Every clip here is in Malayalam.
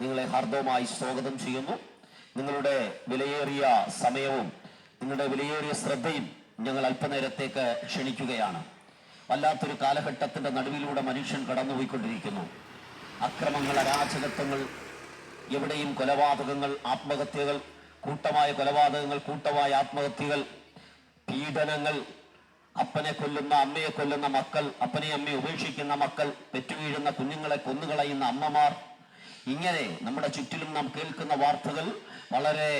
നിങ്ങളെ ഹാർദവമായി സ്വാഗതം ചെയ്യുന്നു. നിങ്ങളുടെ വിലയേറിയ സമയവും നിങ്ങളുടെ വിലയേറിയ ശ്രദ്ധയും ഞങ്ങൾ അല്പനേരത്തേക്ക് ക്ഷണിക്കുകയാണ്. വല്ലാത്തൊരു കാലഘട്ടത്തിന്റെ നടുവിലൂടെ മനുഷ്യൻ കടന്നുപോയിക്കൊണ്ടിരിക്കുന്നു. അക്രമങ്ങൾ അരാജകത്വങ്ങൾ എവിടെയും കൊലപാതകങ്ങൾ ആത്മഹത്യകൾ കൂട്ടമായ കൊലപാതകങ്ങൾ കൂട്ടമായ ആത്മഹത്യകൾ പീഡനങ്ങൾ അപ്പനെ കൊല്ലുന്ന അമ്മയെ കൊല്ലുന്ന മക്കൾ അപ്പനെ അമ്മയെ ഉപേക്ഷിക്കുന്ന മക്കൾ പെറ്റുവീഴുന്ന കുഞ്ഞുങ്ങളെ കൊന്നുകളയുന്ന അമ്മമാർ ഇങ്ങനെ നമ്മുടെ ചുറ്റിലും നാം കേൾക്കുന്ന വാർത്തകൾ വളരെ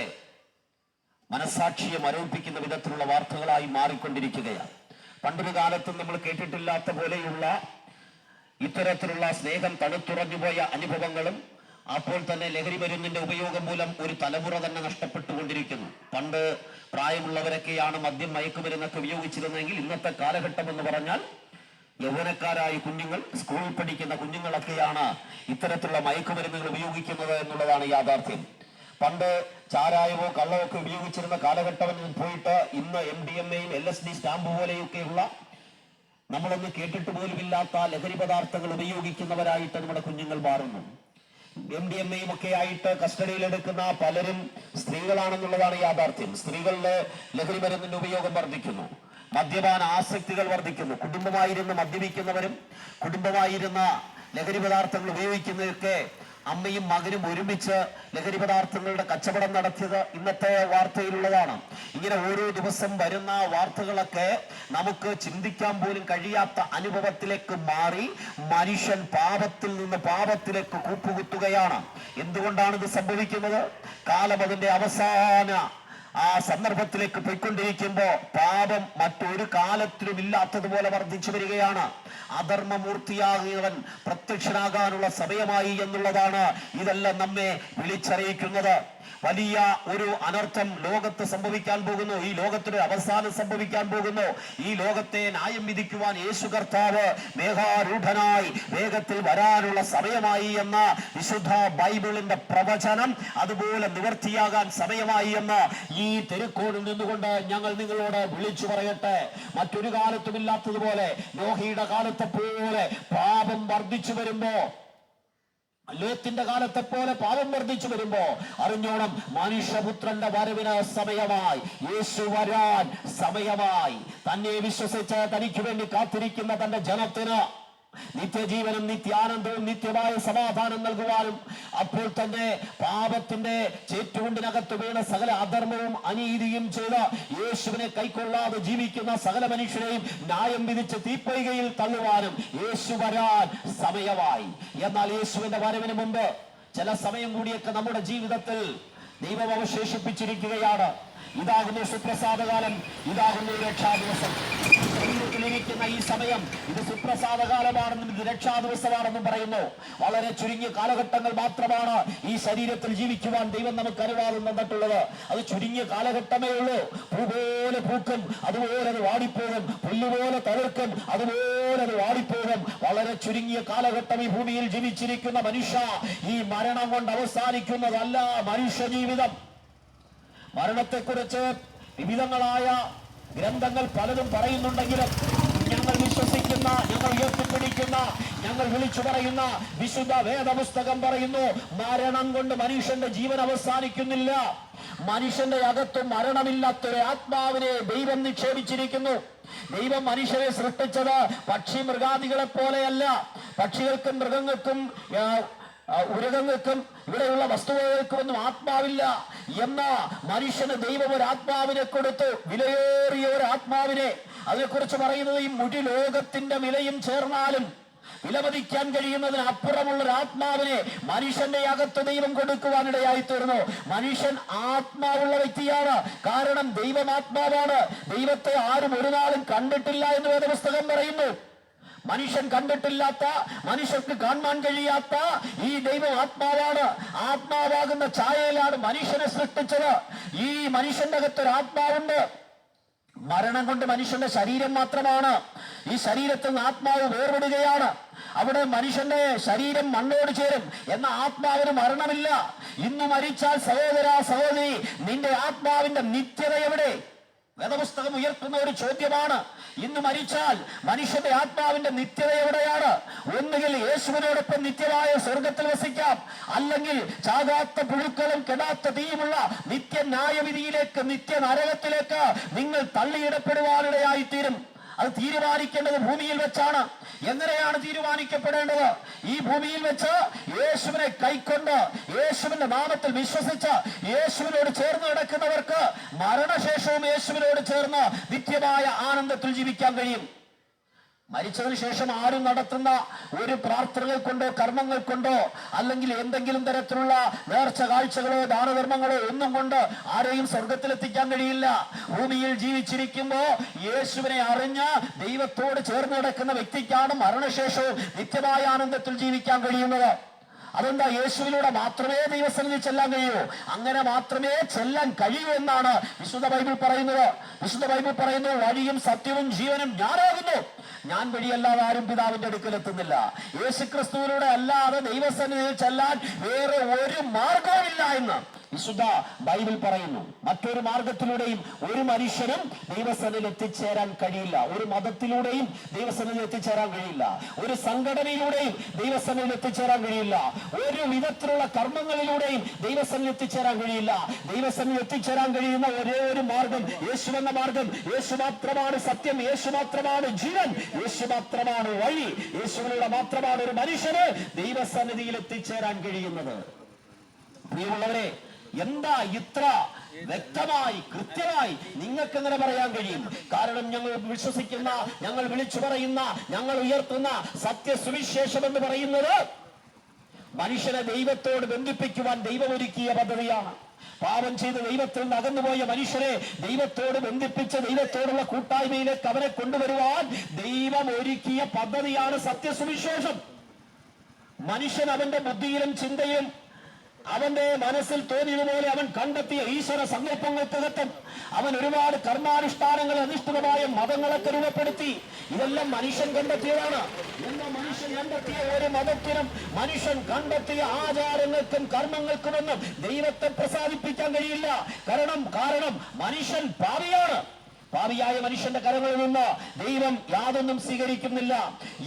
മനസാക്ഷിയെ മരവിപ്പിക്കുന്ന വിധത്തിലുള്ള വാർത്തകളായി മാറിക്കൊണ്ടിരിക്കുകയാണ്. പണ്ടൊരു കാലത്തും നമ്മൾ കേട്ടിട്ടില്ലാത്ത പോലെയുള്ള ഇത്തരത്തിലുള്ള സ്നേഹം തണുത്തുറഞ്ഞുപോയ അനുഭവങ്ങളും അപ്പോൾ തന്നെ ലഹരി മരുന്നിന്റെ ഉപയോഗം മൂലം ഒരു തലമുറ തന്നെ നഷ്ടപ്പെട്ടുകൊണ്ടിരിക്കുന്നു. പണ്ട് പ്രായമുള്ളവരൊക്കെയാണ് മദ്യം മയക്കുമരുന്നൊക്കെ ഉപയോഗിച്ചിരുന്നെങ്കിൽ ഇന്നത്തെ കാലഘട്ടം എന്ന് പറഞ്ഞാൽ യൗവനക്കാരായ കുഞ്ഞുങ്ങൾ സ്കൂളിൽ പഠിക്കുന്ന കുഞ്ഞുങ്ങളൊക്കെയാണ് ഇത്തരത്തിലുള്ള മയക്കുമരുന്നുകൾ ഉപയോഗിക്കുന്നത് എന്നുള്ളതാണ് യാഥാർത്ഥ്യം. പണ്ട് ചാരായമോ കള്ളമോ ഒക്കെ ഉപയോഗിച്ചിരുന്ന കാലഘട്ടം പോയിട്ട് ഇന്ന് എം ഡി എം എയും എൽ എസ് ഡി സ്റ്റാമ്പ് പോലെയൊക്കെയുള്ള നമ്മളൊന്ന് കേട്ടിട്ട് പോലുമില്ലാത്ത ലഹരി പദാർത്ഥങ്ങൾ ഉപയോഗിക്കുന്നവരായിട്ട് നമ്മുടെ കുഞ്ഞുങ്ങൾ മാറുന്നു. എം ഡി എം എയും ഒക്കെ ആയിട്ട് കസ്റ്റഡിയിലെടുക്കുന്ന പലരും സ്ത്രീകളാണെന്നുള്ളതാണ് യാഥാർത്ഥ്യം. സ്ത്രീകളുടെ ലഹരി മരുന്നിന്റെ ഉപയോഗം വർദ്ധിക്കുന്നു. മദ്യപാന ആസക്തികൾ വർദ്ധിക്കുന്നു. കുടുംബമായിരുന്ന് മദ്യപിക്കുന്നവരും കുടുംബമായിരുന്ന ലഹരി പദാർത്ഥങ്ങൾ ഉപയോഗിക്കുന്നതൊക്കെ അമ്മയും മകനും ഒരുമിച്ച് ലഹരി പദാർത്ഥങ്ങളുടെ കച്ചവടം നടത്തിയത് ഇന്നത്തെ വാർത്തയിലുള്ളതാണ്. ഇങ്ങനെ ഓരോ ദിവസം വരുന്ന വാർത്തകളൊക്കെ നമുക്ക് ചിന്തിക്കാൻ പോലും കഴിയാത്ത അനുഭവത്തിലേക്ക് മാറി മനുഷ്യൻ പാപത്തിൽ നിന്ന് പാപത്തിലേക്ക് കൂപ്പുകുത്തുകയാണ്. എന്തുകൊണ്ടാണ് ഇത് സംഭവിക്കുന്നത്? കാലം അതിന്റെ അവസാന ആ സന്ദർഭത്തിലേക്ക് പോയിക്കൊണ്ടിരിക്കുമ്പോ പാപം മറ്റൊരു കാലത്തിലും ഇല്ലാത്തതുപോലെ വർദ്ധിച്ചു വരികയാണ്. അധർമ്മമൂർത്തിയാകുന്നവൻ പ്രത്യക്ഷനാകാനുള്ള സമയമായി എന്നുള്ളതാണ് ഇതെല്ലാം നമ്മെ വിളിച്ചറിയിക്കുന്നത്. വലിയ ഒരു അനർത്ഥം ലോകത്ത് സംഭവിക്കാൻ പോകുന്നു. ഈ ലോകത്തിന്റെ അവസാനം സംഭവിക്കാൻ പോകുന്നു. ഈ ലോകത്തെ ന്യായം വിധിക്കുവാൻ യേശു കർത്താവ് മേഘാരൂഢനായി വേഗത്തിൽ വരാനുള്ള സമയമായി എന്ന വിശുദ്ധ ബൈബിളിന്റെ പ്രവചനം അതുപോലെ നിവർത്തിയാകാൻ സമയമായി എന്ന് ഈ തെരുക്കോടിൽ നിന്നുകൊണ്ട് ഞങ്ങൾ നിങ്ങളോട് വിളിച്ചു പറയട്ടെ. മറ്റൊരു കാലത്തുമില്ലാത്തതുപോലെ നോഹിയുടെ കാലത്തെ പോലെ പാപം വർദ്ധിച്ചു വരുമ്പോ ലോത്തിന്റെ കാലത്തെ പോലെ പാപം വർദ്ധിച്ചു വരുമ്പോ അറിഞ്ഞോണം മനുഷ്യപുത്രന്റെ വരവിന് സമയമായി. യേശു വരാൻ സമയമായി. തന്നെ വിശ്വസിച്ച് തനിക്ക് വേണ്ടി കാത്തിരിക്കുന്ന തന്റെ ജനത്തിന് നിത്യജീവനും നിത്യാനന്ദവും നിത്യമായ സമാധാനം നൽകുവാനും അപ്പോൾ തന്നെ പാപത്തിന്റെ ചേറ്റുകൊണ്ടിനകത്ത് വീണ സകല അധർമ്മവും അനീതിയും ചെയ്ത യേശുവിനെ കൈക്കൊള്ളാതെ ജീവിക്കുന്ന സകല മനുഷ്യരെയും ന്യായം വിധിച്ച് തീപ്പൊയ്കയിൽ തള്ളുവാനും യേശു വരാൻ സമയമായി. എന്നാൽ യേശുവിന്റെ വരവിന് മുമ്പ് ചില സമയം കൂടിയൊക്കെ നമ്മുടെ ജീവിതത്തിൽ ദൈവം അവശേഷിപ്പിച്ചിരിക്കുകയാണ്. ഇതാകുന്നു സുപ്രസാദകാലം ഇതാകുന്നു രക്ഷാ ദിവസം ഈ സമയം. ഇത് സുപ്രസാദ കാലമാണെന്നും ഇത് രക്ഷാ ദിവസമാണെന്നും പറയുന്നു. വളരെ ചുരുങ്ങിയ കാലഘട്ടങ്ങൾ മാത്രമാണ് ഈ ശരീരത്തിൽ ജീവിക്കുവാൻ ദൈവം നമുക്ക് അനുവാദം തന്നിട്ടുള്ളത്. അത് ചുരുങ്ങിയ കാലഘട്ടമേ ഉള്ളൂ. പൂ പോലെ പൂക്കും അതുപോലെ അത് വാടിപ്പോകും. പുല്ലുപോലെ തകർക്കും അതുപോലെ അത് വാടിപ്പോകും. വളരെ ചുരുങ്ങിയ കാലഘട്ടം ഈ ഭൂമിയിൽ ജീവിച്ചിരിക്കുന്ന മനുഷ്യ ഈ മരണം കൊണ്ട് അവസാനിക്കുന്നതല്ല മനുഷ്യ ജീവിതം. മരണത്തെക്കുറിച്ച് വിവിധങ്ങളായ ഗ്രന്ഥങ്ങൾ പലതും പറയുന്നുണ്ടെങ്കിലും ഞങ്ങൾ വിശ്വസിക്കുന്ന ഞങ്ങൾ ഉയർത്തിപ്പിടിക്കുന്ന ഞങ്ങൾ വിളിച്ചു പറയുന്ന വിശുദ്ധ വേദപുസ്തകം പറയുന്നു മരണം കൊണ്ട് മനുഷ്യന്റെ ജീവൻ അവസാനിക്കുന്നില്ല. മനുഷ്യന്റെ അകത്ത് മരണമില്ലാത്തൊരു ആത്മാവിനെ ദൈവം നിക്ഷേപിച്ചിരിക്കുന്നു. ദൈവം മനുഷ്യരെ സൃഷ്ടിച്ചത് പക്ഷി മൃഗാദികളെ പോലെയല്ല പക്ഷികൾക്കും മൃഗങ്ങൾക്കും ഉരകങ്ങൾക്കും ഇവിടെയുള്ള വസ്തുവകൾക്കും ഒന്നും ആത്മാവില്ല എന്ന മനുഷ്യന് ദൈവം ഒരു ആത്മാവിനെ കൊടുത്തു. വിലയേറിയ ഒരു ആത്മാവിനെ അതിനെക്കുറിച്ച് പറയുന്നത് ഈ മുടി ലോകത്തിന്റെ വിലയും ചേർന്നാലും വിലമതിക്കാൻ കഴിയുന്നതിന് അപ്പുറമുള്ള ഒരു ആത്മാവിനെ മനുഷ്യന്റെ അകത്ത് ദൈവം കൊടുക്കുവാനിടയായി തീർന്നു മനുഷ്യൻ ആത്മാവുള്ള വ്യക്തിയാണ്. കാരണം ദൈവം ആത്മാവാണ്. ദൈവത്തെ ആരും ഒരു നാളും കണ്ടിട്ടില്ല എന്ന് വേദപുസ്തകം പറയുന്നു. മനുഷ്യൻ കണ്ടിട്ടില്ലാത്ത മനുഷ്യർക്ക് കാണാൻ കഴിയാത്ത ഈ ദൈവം ആത്മാവാണ്. ആത്മാവാകുന്ന ഛായയിലാണ് മനുഷ്യനെ സൃഷ്ടിച്ചത്. ഈ മനുഷ്യന്റെ അകത്ത് ഒരു ആത്മാവുണ്ട്. മരണം കൊണ്ട് മനുഷ്യന്റെ ശരീരം മാത്രമാണ്. ഈ ശരീരത്തിൽ നിന്ന് ആത്മാവ് വേർപെടുകയാണ്. അവിടെ മനുഷ്യന്റെ ശരീരം മണ്ണോട് ചേരും എന്ന ആത്മാവിന് മരണമില്ല. ഇന്ന് മരിച്ചാൽ സഹോദര സഹോദരി നിന്റെ ആത്മാവിന്റെ നിത്യത എവിടെ? വേദപുസ്തകം ഉയർത്തുന്ന ഒരു ചോദ്യമാണ്. ഇന്ന് മരിച്ചാൽ മനുഷ്യന്റെ ആത്മാവിന്റെ നിത്യത എവിടെയാണ്? ഒന്നുകിൽ യേശുവിനോടൊപ്പം നിത്യമായ സ്വർഗത്തിൽ വസിക്കാം. അല്ലെങ്കിൽ ചാകാത്ത പുഴുക്കളും കെടാത്ത തീയുമുള്ള നിത്യ ന്യായവിധിയിലേക്ക് നിത്യ നരകത്തിലേക്ക് നിങ്ങൾ തള്ളിയിടപ്പെടുവാനിടയായി തീരും അത് തീരുമാനിക്കേണ്ടത് ഭൂമിയിൽ വെച്ചാണ്. എങ്ങനെയാണ് തീരുമാനിക്കപ്പെടേണ്ടത്? ഈ ഭൂമിയിൽ വെച്ച് യേശുവിനെ കൈക്കൊണ്ട് യേശുവിന്റെ നാമത്തിൽ വിശ്വസിച്ച് യേശുവിനോട് ചേർന്ന് കിടക്കുന്നവർക്ക് മരണശേഷവും യേശുവിനോട് ചേർന്ന് നിത്യമായ ആനന്ദത്തിൽ ജീവിക്കാൻ കഴിയും. മരിച്ചതിന് ശേഷം ആരും നടത്തുന്ന ഒരു പ്രാർത്ഥനകൾ കൊണ്ടോ കർമ്മങ്ങൾ കൊണ്ടോ അല്ലെങ്കിൽ എന്തെങ്കിലും തരത്തിലുള്ള നേർച്ച കാഴ്ചകളോ ദാനധർമ്മങ്ങളോ ഒന്നും കൊണ്ട് ആരെയും സ്വർഗത്തിലെത്തിക്കാൻ കഴിയില്ല. ഭൂമിയിൽ ജീവിച്ചിരിക്കുമ്പോ യേശുവിനെ അറിഞ്ഞ് ദൈവത്തോട് ചേർന്ന് കിടക്കുന്ന വ്യക്തിക്കാണ് മരണശേഷവും നിത്യമായ ആനന്ദത്തിൽ ജീവിക്കാൻ കഴിയുന്നത്. അതെന്താ? യേശുവിലൂടെ മാത്രമേ ദൈവസന്നിധി ചെല്ലാൻ കഴിയൂ. അങ്ങനെ മാത്രമേ ചെല്ലാൻ കഴിയൂ എന്നാണ് വിശുദ്ധ ബൈബിൾ പറയുന്നത്. വിശുദ്ധ ബൈബിൾ പറയുന്നു വഴിയും സത്യവും ജീവനും ഞാനാകുന്നു. ഞാൻ വഴിയല്ലാതെ ആരും പിതാവിന്റെ അടുക്കൽ എത്തുന്നില്ല യേശുക്രിസ്തുവിലൂടെ അല്ലാതെ ദൈവസന്നിധിയിൽ ചെല്ലാൻ വേറെ ഒരു മാർഗവുമില്ല എന്ന്. വിശുദ്ധ ബൈബിൾ പറയുന്നു. മറ്റൊരു മാർഗത്തിലൂടെയും ഒരു മനുഷ്യനും ദൈവസനയിൽ എത്തിച്ചേരാൻ കഴിയില്ല. ഒരു മതത്തിലൂടെയും ദൈവസനയിൽ എത്തിച്ചേരാൻ കഴിയില്ല. ഒരു സംഘടനയിലൂടെയും ദൈവസനയിൽ എത്തിച്ചേരാൻ കഴിയില്ല. ഒരു വിധത്തിലുള്ള കർമ്മങ്ങളിലൂടെയും ദൈവസനിൽ എത്തിച്ചേരാൻ കഴിയില്ല. ദൈവസനിൽ എത്തിച്ചേരാൻ കഴിയുന്ന ഒരേ ഒരു മാർഗം യേശു എന്ന മാർഗം. യേശു മാത്രമാണ് സത്യം. യേശു മാത്രമാണ് ജീവൻ. യേശു മാത്രമാണ് വഴി. യേശുവിലൂടെ മാത്രമാണ് ഒരു മനുഷ്യന് ദൈവസന്നിധിയിൽ എത്തിച്ചേരാൻ കഴിയുന്നത്. പ്രിയമുള്ളവരെ എന്താ ഇത്ര വ്യക്തമായി കൃത്യമായി നിങ്ങൾക്ക് എങ്ങനെ പറയാൻ കഴിയും? കാരണം ഞങ്ങൾ വിശ്വസിക്കുന്ന ഞങ്ങൾ വിളിച്ചു പറയുന്ന ഞങ്ങൾ ഉയർത്തുന്ന സത്യസുവിശേഷം എന്ന് പറയുന്നത് മനുഷ്യനെ ദൈവത്തോട് ബന്ധിപ്പിക്കുവാൻ ദൈവമൊരുക്കിയ പദ്ധതിയാണ്. പാപം ചെയ്ത് ദൈവത്തിൽ നിന്ന് അകന്നുപോയ മനുഷ്യരെ ദൈവത്തോട് ബന്ധിപ്പിച്ച് ദൈവത്തോടുള്ള കൂട്ടായ്മയിലേക്ക് അവരെ കൊണ്ടുവരുവാൻ ദൈവം ഒരുക്കിയ പദ്ധതിയാണ് സത്യസുവിശേഷം. മനുഷ്യൻ അവന്റെ ബുദ്ധിയിലും ചിന്തയിലും അവന്റെ മനസ്സിൽ തോന്നിയതുപോലെ അവൻ കണ്ടെത്തിയ ഈശ്വര സങ്കല്പങ്ങൾ തികത്തും. അവൻ ഒരുപാട് കർമാനുഷ്ഠാനങ്ങൾ അധിഷ്ഠിതമായ മതങ്ങളൊക്കെ രൂപപ്പെടുത്തി. ഇതെല്ലാം മനുഷ്യൻ കണ്ടെത്തിയതാണ്. എന്നാൽ മനുഷ്യൻ കണ്ടെത്തിയ ഒരു മതത്തിനും മനുഷ്യൻ കണ്ടെത്തിയ ആചാരങ്ങൾക്കും കർമ്മങ്ങൾക്കുമൊന്നും ദൈവത്തെ പ്രസാദിപ്പിക്കാൻ കഴിയില്ല. കാരണം കാരണം മനുഷ്യൻ പാവിയാണ് പാവിയായ മനുഷ്യന്റെ കരങ്ങളിൽ നിന്ന് ദൈവം യാതൊന്നും സ്വീകരിക്കുന്നില്ല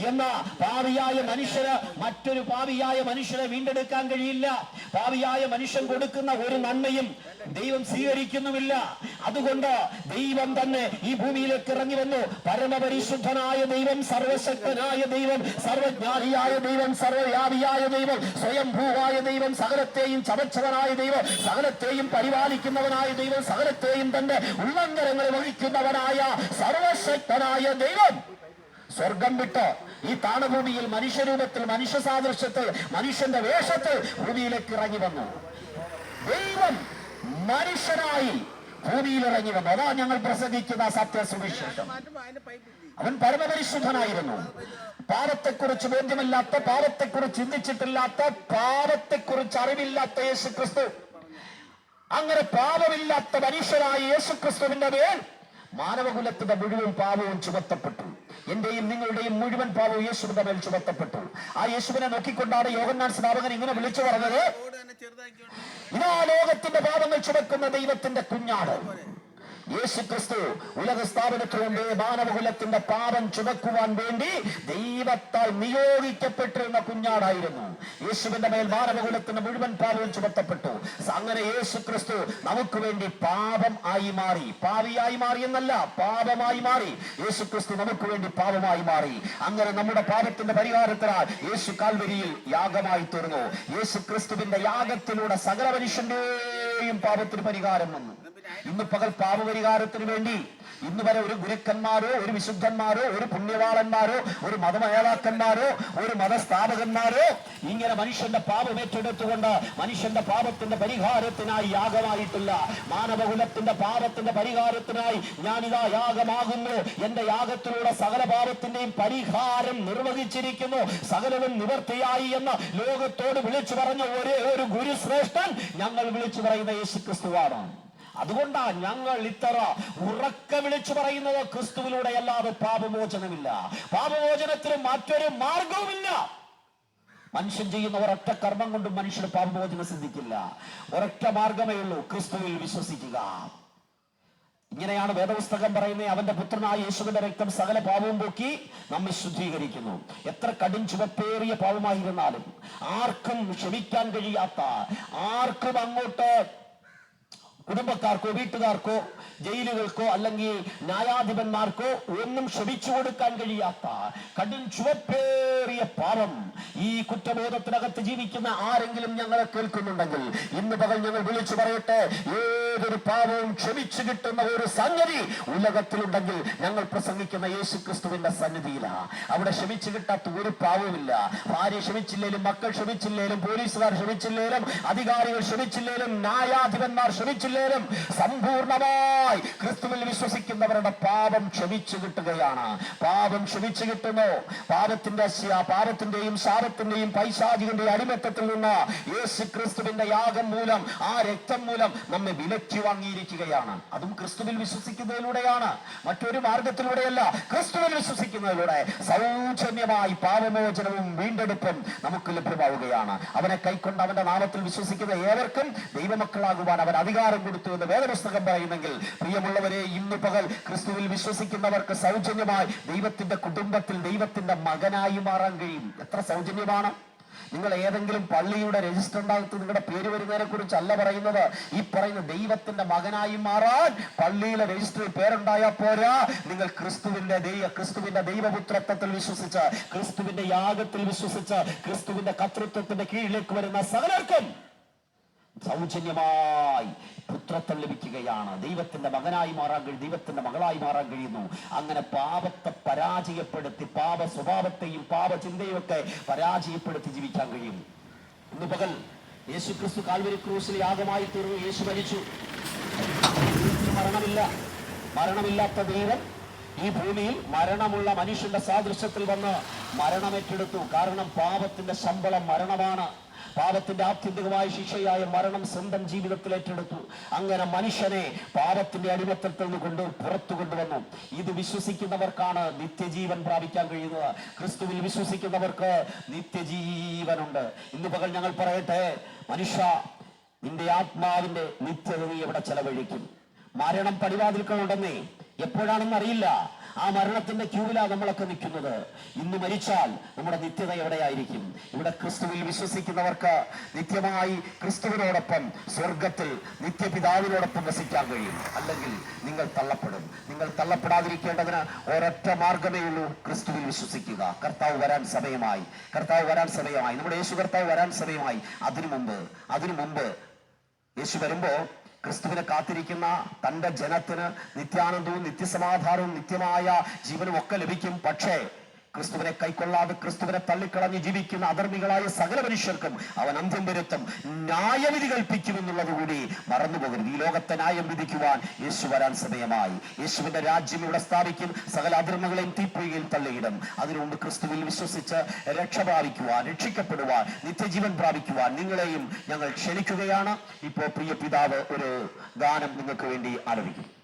എന്ന പാവിയായ മനുഷ്യന് മറ്റൊരു പാവിയായ മനുഷ്യനെ വീണ്ടെടുക്കാൻ കഴിയില്ല. പാവിയായ മനുഷ്യൻ കൊടുക്കുന്ന ഒരു നന്മയും ദൈവം സ്വീകരിക്കുന്നുമില്ല. അതുകൊണ്ട് ദൈവം തന്നെ ഈ ഭൂമിയിലേക്ക് ഇറങ്ങി വന്നു. പരമപരിശുദ്ധനായ ദൈവം സർവശക്തനായ ദൈവം സർവജ്ഞാനിയായ ദൈവം സർവവ്യാപിയായ ദൈവം സ്വയംഭൂവായ ദൈവം സകലത്തെയും ചവച്ചവനായ ദൈവം സകലത്തെയും പരിപാലിക്കുന്നവനായ ദൈവം സകലത്തെയും തന്റെ ഉള്ളങ്കരങ്ങൾ വഹിക്കുന്നവനായ സർവശക്തനായ ദൈവം. സ്വർഗം വിട്ട് ഈ താണഭൂമിയിൽ മനുഷ്യരൂപത്തിൽ മനുഷ്യ സാദൃശ്യത്തിൽ മനുഷ്യന്റെ വേഷത്തിൽ ഭൂമിയിലേക്ക് ഇറങ്ങി വന്നു. ദൈവം മനുഷ്യനായി ഭൂമിയിൽ ഇറങ്ങി വന്നു. അതാ ഞങ്ങൾ പ്രസംഗിക്കുന്ന സത്യസുവിശേഷം. അവൻ പരമപരിശുദ്ധനായിരുന്നു. പാപത്തെക്കുറിച്ച് ബോധ്യമില്ലാത്ത പാപത്തെക്കുറിച്ച് ചിന്തിച്ചിട്ടില്ലാത്ത പാപത്തെക്കുറിച്ച് അറിവില്ലാത്ത യേശു ക്രിസ്തു അങ്ങനെ പാപമില്ലാത്ത മനുഷ്യനായ യേശു ക്രിസ്തുവിന്റെ മേൽ മാനവകുലത്തിന്റെ മുഴുവൻ പാപവും ചുമത്തപ്പെട്ടു. എന്റെയും നിങ്ങളുടെയും മുഴുവൻ പാപവും യേശുവിന്റെ മേൽ ചുമത്തപ്പെട്ടു. ആ യേശുവിനെ നോക്കിക്കൊണ്ടാണ് യോഹന്നാൻ സ്നാപകൻ ഇങ്ങനെ വിളിച്ചു പറഞ്ഞത്. ഇതാ ലോകത്തിന്റെ പാപങ്ങൾ ചുമക്കുന്ന ദൈവത്തിന്റെ കുഞ്ഞാട്. യേശു ക്രിസ്തു ഉലക സ്ഥാപനത്തിന് മാനവകുലത്തിന്റെ പാപം ചുമക്കുവാൻ വേണ്ടി ദൈവത്താൽ നിയോഗിക്കപ്പെട്ടിരുന്ന കുഞ്ഞാടായിരുന്നു. യേശുവിന്റെ മേൽ മാനവകുലത്തിന്റെ മുഴുവൻ പാപവും ചുമത്തപ്പെട്ടു. അങ്ങനെ യേശു ക്രിസ്തു നമുക്ക് വേണ്ടി പാപം ആയി മാറി. പാവിയായി മാറി എന്നല്ല പാപമായി മാറി. യേശു ക്രിസ്തു നമുക്ക് വേണ്ടി പാപമായി മാറി. അങ്ങനെ നമ്മുടെ പാപത്തിന്റെ പരിഹാരത്തിനാൽ യേശു കാൽവരിയിൽ യാഗമായി തീർന്നു. യേശു ക്രിസ്തുവിന്റെ യാഗത്തിലൂടെ സകല മനുഷ്യന്റെയും പാപത്തിന് പരിഹാരം വന്നു. ഇന്ന് പകൽ പാപപരിഹാരത്തിന് വേണ്ടി ഇന്ന് വരെ ഒരു ഗുരുക്കന്മാരോ ഒരു വിശുദ്ധന്മാരോ ഒരു പുണ്യവാളന്മാരോ ഒരു മതമേളാക്കന്മാരോ ഒരു മതസ്ഥാപകന്മാരോ ഇങ്ങനെ മനുഷ്യന്റെ പാപം ഏറ്റെടുത്തുകൊണ്ട് മനുഷ്യന്റെ പാപത്തിന്റെ പരിഹാരത്തിനായി യാഗമായിട്ടില്ല. മാനവകുലത്തിന്റെ പാപത്തിന്റെ പരിഹാരത്തിനായി ഞാനിതാ യാഗമാകുന്നു. എന്റെ യാഗത്തിലൂടെ സകല പാപത്തിന്റെയും പരിഹാരം നിർവഹിച്ചിരിക്കുന്നു. സകലവും നിവർത്തിയായി എന്ന് ലോകത്തോട് വിളിച്ചു പറഞ്ഞ ഒരേ ഒരു ഗുരുശ്രേഷ്ഠൻ ഞങ്ങൾ വിളിച്ചു പറയുന്ന യേശു ക്രിസ്തുവാണ് അതുകൊണ്ടാ ഞങ്ങൾ ഇത്ര ഉറക്ക വിളിച്ചു പറയുന്നത് ക്രിസ്തുവിലൂടെ അല്ലാതെ പാപമോചനമില്ല. പാപമോചനത്തിന് മറ്റൊരു മാർഗവുമില്ല. മനുഷ്യൻ ചെയ്യുന്ന ഒരൊറ്റ കർമ്മം കൊണ്ടും മനുഷ്യന് പാപമോചനം സിദ്ധിക്കില്ല. ഒരൊറ്റ മാർഗമേ ഉള്ളൂ ക്രിസ്തുവിൽ വിശ്വസിക്കുക. ഇങ്ങനെയാണ് വേദപുസ്തകം പറയുന്നത് അവന്റെ പുത്രനായ യേശുവിന്റെ രക്തം സകല പാപവും പോക്കി നമ്മെ ശുദ്ധീകരിക്കുന്നു. എത്ര കടും ചുവപ്പേറിയ പാപമായിരുന്നാലും ആർക്കും ക്ഷമിക്കാൻ കഴിയാത്ത ആർക്കും അങ്ങോട്ട് കുടുംബക്കാർക്കോ വീട്ടുകാർക്കോ ജയിലുകൾക്കോ അല്ലെങ്കിൽ ന്യായാധിപന്മാർക്കോ ഒന്നും ക്ഷമിച്ചു കൊടുക്കാൻ കഴിയാത്ത കടും ചുവപ്പേറിയ പാപം ഈ കുറ്റബോധത്തിനകത്ത് ജീവിക്കുന്ന ആരെങ്കിലും ഞങ്ങളെ കേൾക്കുന്നുണ്ടെങ്കിൽ ഇന്ന് പകൽ ഞങ്ങൾ വിളിച്ചു പറയട്ടെ. ഏതൊരു പാപവും ക്ഷമിച്ചു കിട്ടുന്ന ഒരു സംഗതി ഉലകത്തിലുണ്ടെങ്കിൽ ഞങ്ങൾ പ്രസംഗിക്കുന്ന യേശു ക്രിസ്തുവിന്റെ അവിടെ ക്ഷമിച്ചു കിട്ടാത്ത ഒരു പാവവുമില്ല ഭാര്യ ക്ഷമിച്ചില്ലേലും മക്കൾ ക്ഷമിച്ചില്ലേലും പോലീസുകാർ ക്ഷമിച്ചില്ലേലും അധികാരികൾ ക്ഷമിച്ചില്ലേലും ന്യായാധിപന്മാർ ക്ഷമിച്ചില്ലേലും സമ്പൂർണമായി ക്രിസ്തുവിൽ വിശ്വസിക്കുന്നവരുടെ പാപം ക്ഷമിച്ചു കിട്ടുകയാണ്. പാപം ക്ഷമിച്ചു കിട്ടുന്നു. പാപത്തിന്റെ പാപത്തിന്റെയും ശാപത്തിന്റെയും പൈശാചികന്റെ അടിമത്തത്തിൽ നിന്ന് യേശു ക്രിസ്തുവിന്റെ യാഗം മൂലം ആ രക്തം മൂലം നമ്മെ വിലക്കി വാങ്ങിയിരിക്കുകയാണ്. അതും ക്രിസ്തുവിൽ വിശ്വസിക്കുന്നതിലൂടെയാണ്. മറ്റൊരു മാർഗത്തിലൂടെയല്ല ക്രിസ്തുവിൽ വിശ്വസിക്കുന്നതിലൂടെ സൗജന്യമായി പാപമോചനവും വീണ്ടെടുപ്പും നമുക്ക് ലഭ്യമാവുകയാണ്. അവനെ കൈക്കൊണ്ട് അവന്റെ നാമത്തിൽ വിശ്വസിക്കുന്ന ഏവർക്കും ദൈവമക്കളാകുവാൻ അവൻ അധികാരം കൊടുത്തു എന്ന് വേദപുസ്തകം പറയുന്നെങ്കിൽ പ്രിയമുള്ളവരെ ഇന്ന് പകൽ ക്രിസ്തുവിൽ വിശ്വസിക്കുന്നവർക്ക് സൗജന്യമായി ദൈവത്തിന്റെ കുടുംബത്തിൽ ദൈവത്തിന്റെ മകനായി മാറാൻ കഴിയും. എത്ര സൗജന്യമാണ്? നിങ്ങൾ ഏതെങ്കിലും പള്ളിയുടെ രജിസ്റ്റർ രജിസ്റ്ററിനകത്ത് നിങ്ങളുടെ പേര് വരുന്നതിനെ കുറിച്ചല്ല പറയുന്നത്. ഈ പറയുന്ന ദൈവത്തിന്റെ മകനായി മാറാൻ പള്ളിയിലെ രജിസ്റ്ററിൽ പേരുണ്ടായാൽ പോരാ. നിങ്ങൾ ക്രിസ്തുവിന്റെ ദൈവ ക്രിസ്തുവിന്റെ ദൈവപുത്രത്വത്തിൽ വിശ്വസിച്ച് ക്രിസ്തുവിന്റെ യാഗത്തിൽ വിശ്വസിച്ച് ക്രിസ്തുവിന്റെ കർത്തൃത്വത്തിന്റെ കീഴിലേക്ക് വരുന്ന സകലർക്കും സൗജന്യമായി പുത്രത്വം ലഭിക്കുകയാണ്. ദൈവത്തിന്റെ മകനായി മാറാൻ കഴിയും ദൈവത്തിന്റെ മകളായി മാറാൻ കഴിയുന്നു. അങ്ങനെ പാപത്തെ പരാജയപ്പെടുത്തി പാപ സ്വഭാവത്തെയും പാപചിന്തയും ഒക്കെ പരാജയപ്പെടുത്തി ജീവിക്കാൻ കഴിയും. ഇന്ന് പകൽ യേശു ക്രിസ്തു കാൽവരി ക്രൂസിൽ യാഗമായി തീർന്നു. യേശു മരിച്ചു. മരണമില്ല. മരണമില്ലാത്ത ദൈവം ഈ ഭൂമിയിൽ മരണമുള്ള മനുഷ്യന്റെ സാദൃശ്യത്തിൽ വന്ന് മരണമേറ്റെടുത്തു. കാരണം പാപത്തിന്റെ ശമ്പളം മരണമാണ്. പാപത്തിന്റെ ആത്യന്തികമായ ശിക്ഷയായ മരണം സ്വന്തം ജീവിതത്തിൽ ഏറ്റെടുത്തു. അങ്ങനെ മനുഷ്യനെ പാപത്തിന്റെ അടിമത്തത്തിൽ നിന്ന് കൊണ്ട് പുറത്തു കൊണ്ടുവന്നു. ഇത് വിശ്വസിക്കുന്നവർക്കാണ് നിത്യജീവൻ പ്രാപിക്കാൻ കഴിയുന്നത്. ക്രിസ്തുവിൽ വിശ്വസിക്കുന്നവർക്ക് നിത്യജീവനുണ്ട്. ഇന്ന് പകൽ ഞങ്ങൾ പറയട്ടെ മനുഷ്യ നിന്റെ ആത്മാവിന്റെ നിത്യത നീ എവിടെ ചെലവഴിക്കും? മരണം പടിവാതിൽക്കളുണ്ടെന്നേ എപ്പോഴാണെന്ന് അറിയില്ല. ആ മരണത്തിന്റെ ക്യൂവിലാ നമ്മളൊക്കെ നിൽക്കുന്നത്. ഇന്ന് മരിച്ചാൽ നമ്മുടെ നിത്യത എവിടെയായിരിക്കും? ഇവിടെ ക്രിസ്തുവിൽ വിശ്വസിക്കുന്നവർക്ക് നിത്യമായി ക്രിസ്തുവിനോടൊപ്പം സ്വർഗത്തിൽ നിത്യപിതാവിനോടൊപ്പം വസിക്കാൻ കഴിയും. അല്ലെങ്കിൽ നിങ്ങൾ തള്ളപ്പെടും. നിങ്ങൾ തള്ളപ്പെടാതിരിക്കേണ്ടതിന് ഒരൊറ്റ മാർഗമേ ഉള്ളൂ ക്രിസ്തുവിൽ വിശ്വസിക്കുക. കർത്താവ് വരാൻ സമയമായി. കർത്താവ് വരാൻ സമയമായി. നമ്മുടെ യേശു കർത്താവ് വരാൻ സമയമായി. അതിനു മുമ്പ് അതിനു മുമ്പ് യേശു വരുമ്പോ ക്രിസ്തുവിനെ കാത്തിരിക്കുന്ന തന്റെ ജനത്തിന് നിത്യാനന്ദവും നിത്യസമാധാനവും നിത്യമായ ജീവനും ഒക്കെ ലഭിക്കും. പക്ഷേ ക്രിസ്തുവിനെ കൈക്കൊള്ളാതെ ക്രിസ്തുവിനെ തള്ളിക്കളഞ്ഞ് ജീവിക്കുന്ന അധർമ്മികളായ സകല മനുഷ്യർക്കും അവൻ അന്ത്യം വരുത്തും. ന്യായവിധി കൽപ്പിക്കുമെന്നുള്ളത് കൂടി മറന്നുപോകരുത് ഈ ലോകത്തെ ന്യായം വിധിക്കുവാൻ യേശു വരാൻ സമയമായി. യേശുവിന്റെ രാജ്യം ഇവിടെ സ്ഥാപിക്കും. സകല അധർമ്മങ്ങളെയും തീപ്പുകയിൽ തള്ളിയിടും. അതിനുകൊണ്ട് ക്രിസ്തുവിൽ വിശ്വസിച്ച് രക്ഷ പ്രാപിക്കുവാൻ രക്ഷിക്കപ്പെടുവാൻ നിത്യജീവൻ പ്രാപിക്കുവാൻ നിങ്ങളെയും ഞങ്ങൾ ക്ഷണിക്കുകയാണ്. ഇപ്പോൾ പ്രിയ പിതാവ് ഒരു ഗാനം നിങ്ങൾക്ക് വേണ്ടി ആലപിക്കും.